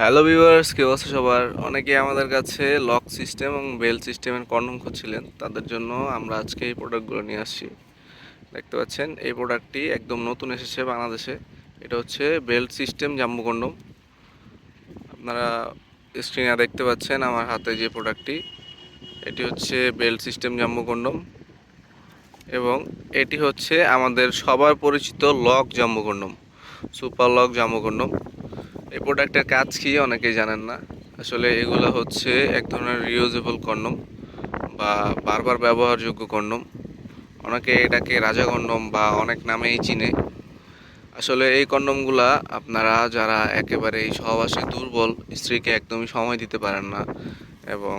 Hello viewers কেউ আছে সবার? অনেকে আমাদের কাছে লক সিস্টেম এবং বেল সিস্টেমের কন্ডম খুঁজছিলেন। তাদের জন্য আমরা আজকে এই প্রোডাক্টগুলো নিয়ে আসছি। দেখতে পাচ্ছেন, এই প্রোডাক্টটি একদম নতুন এসেছে বাংলাদেশে। এটা হচ্ছে বেল্ট সিস্টেম জাম্বু কন্ডম। আপনারা স্ক্রিনে দেখতে পাচ্ছেন আমার হাতে যে প্রোডাক্টটি এটি হচ্ছে বেল্ট সিস্টেম জাম্বু কন্ডম। এবং এটি হচ্ছে আমাদের সবার পরিচিত lock jumbo condom. Super lock jumbo condom. এই প্রোডাক্টের কাজ কি অনেকেই জানেন না। আসলে এগুলো হচ্ছে এক ধরনের রিউজেবল কন্ডম বা বারবার ব্যবহারযোগ্য কন্ডম। অনেকে এটাকে রাজা কন্ডম বা অনেক নামেই চিনে। আসলে এই কন্ডমগুলা আপনারা যারা একেবারে এই সহবাসে দুর্বল, স্ত্রীকে একদমই সময় দিতে পারেন না এবং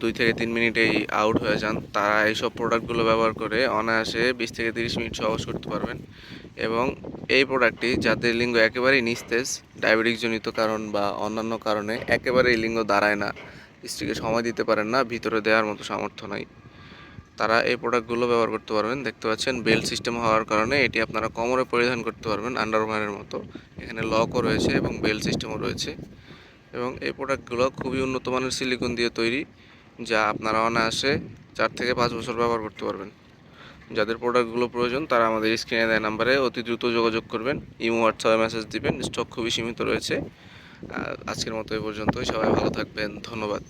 দুই থেকে তিন মিনিটেই আউট হয়ে যান, তারা এইসব প্রোডাক্টগুলো ব্যবহার করে অনায়াসে বিশ থেকে তিরিশ মিনিট সহবাস করতে পারবেন এবং এই প্রোডাক্টটি যাদের লিঙ্গ একেবারেই নিস্তেজ ডায়াবেটিকজনিত কারণ বা অন্যান্য কারণে একেবারেই লিঙ্গ দাঁড়ায় না, স্ত্রীকে সময় দিতে পারেন না, ভিতরে দেওয়ার মতো সামর্থ্য নাই। তারা এই প্রোডাক্টগুলো ব্যবহার করতে পারবেন। দেখতে পাচ্ছেন বেল্ট সিস্টেম হওয়ার কারণে এটি আপনারা কোমরে পরিধান করতে পারবেন আন্ডারওয়্যারের মতো। এখানে লকও রয়েছে এবং বেল্ট সিস্টেমও রয়েছে। এবং এই প্রোডাক্টগুলো খুবই উন্নত মানের সিলিকন দিয়ে তৈরি, যা আপনারা অনায়াসে চার থেকে পাঁচ বছর ব্যবহার করতে পারবেন। যাদের প্রোডাক্টগুলো প্রয়োজন, তারা আমাদের স্ক্রিনে দেয় নাম্বারে অতি দ্রুত যোগাযোগ করবেন। ইমো হোয়াটসঅ্যাপে মেসেজ দিবেন। স্টক খুবই সীমিত রয়েছে। আজকের মতো এই পর্যন্তই। সবাই ভালো থাকবেন। ধন্যবাদ।